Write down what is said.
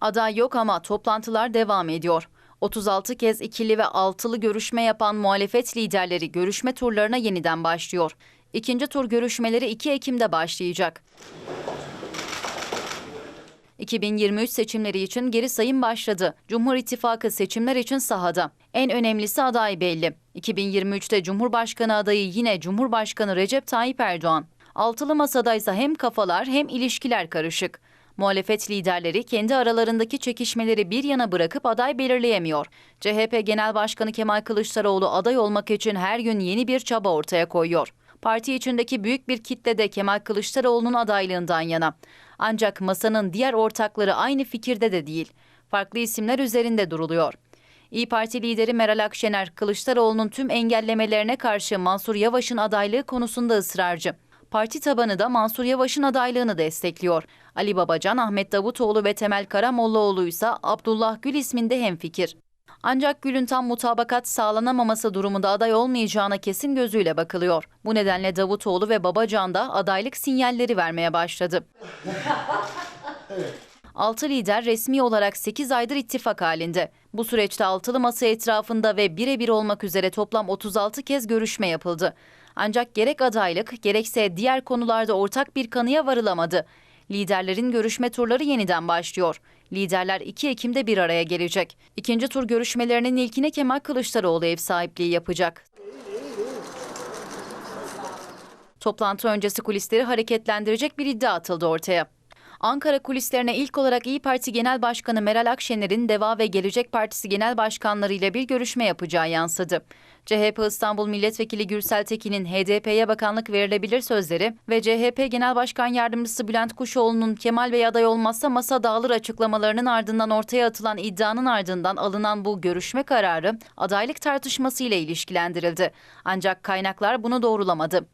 Aday yok ama toplantılar devam ediyor. 36 kez ikili ve altılı görüşme yapan muhalefet liderleri görüşme turlarına yeniden başlıyor. İkinci tur görüşmeleri 2 Ekim'de başlayacak. 2023 seçimleri için geri sayım başladı. Cumhur İttifakı seçimler için sahada. En önemlisi aday belli. 2023'te Cumhurbaşkanı adayı yine Cumhurbaşkanı Recep Tayyip Erdoğan. Altılı masada ise hem kafalar hem ilişkiler karışık. Muhalefet liderleri kendi aralarındaki çekişmeleri bir yana bırakıp aday belirleyemiyor. CHP Genel Başkanı Kemal Kılıçdaroğlu aday olmak için her gün yeni bir çaba ortaya koyuyor. Parti içindeki büyük bir kitle de Kemal Kılıçdaroğlu'nun adaylığından yana. Ancak masanın diğer ortakları aynı fikirde de değil. Farklı isimler üzerinde duruluyor. İyi Parti lideri Meral Akşener, Kılıçdaroğlu'nun tüm engellemelerine karşı Mansur Yavaş'ın adaylığı konusunda ısrarcı. Parti tabanı da Mansur Yavaş'ın adaylığını destekliyor. Ali Babacan, Ahmet Davutoğlu ve Temel Karamollaoğlu ise Abdullah Gül isminde hemfikir. Ancak Gül'ün tam mutabakat sağlanamaması durumunda aday olmayacağına kesin gözüyle bakılıyor. Bu nedenle Davutoğlu ve Babacan da adaylık sinyalleri vermeye başladı. Altı lider resmi olarak 8 aydır ittifak halinde. Bu süreçte altılı masa etrafında ve birebir olmak üzere toplam 36 kez görüşme yapıldı. Ancak gerek adaylık gerekse diğer konularda ortak bir kanıya varılamadı. Liderlerin görüşme turları yeniden başlıyor. Liderler 2 Ekim'de bir araya gelecek. İkinci tur görüşmelerinin ilkine Kemal Kılıçdaroğlu ev sahipliği yapacak. Toplantı öncesi kulisleri hareketlendirecek bir iddia atıldı ortaya. Ankara kulislerine ilk olarak İyi Parti Genel Başkanı Meral Akşener'in Deva ve Gelecek Partisi Genel Başkanları ile bir görüşme yapacağı yansıdı. CHP İstanbul Milletvekili Gürsel Tekin'in HDP'ye bakanlık verilebilir sözleri ve CHP Genel Başkan Yardımcısı Bülent Kuşoğlu'nun Kemal Bey aday olmazsa masa dağılır açıklamalarının ardından ortaya atılan iddianın ardından alınan bu görüşme kararı adaylık tartışmasıyla ilişkilendirildi. Ancak kaynaklar bunu doğrulamadı.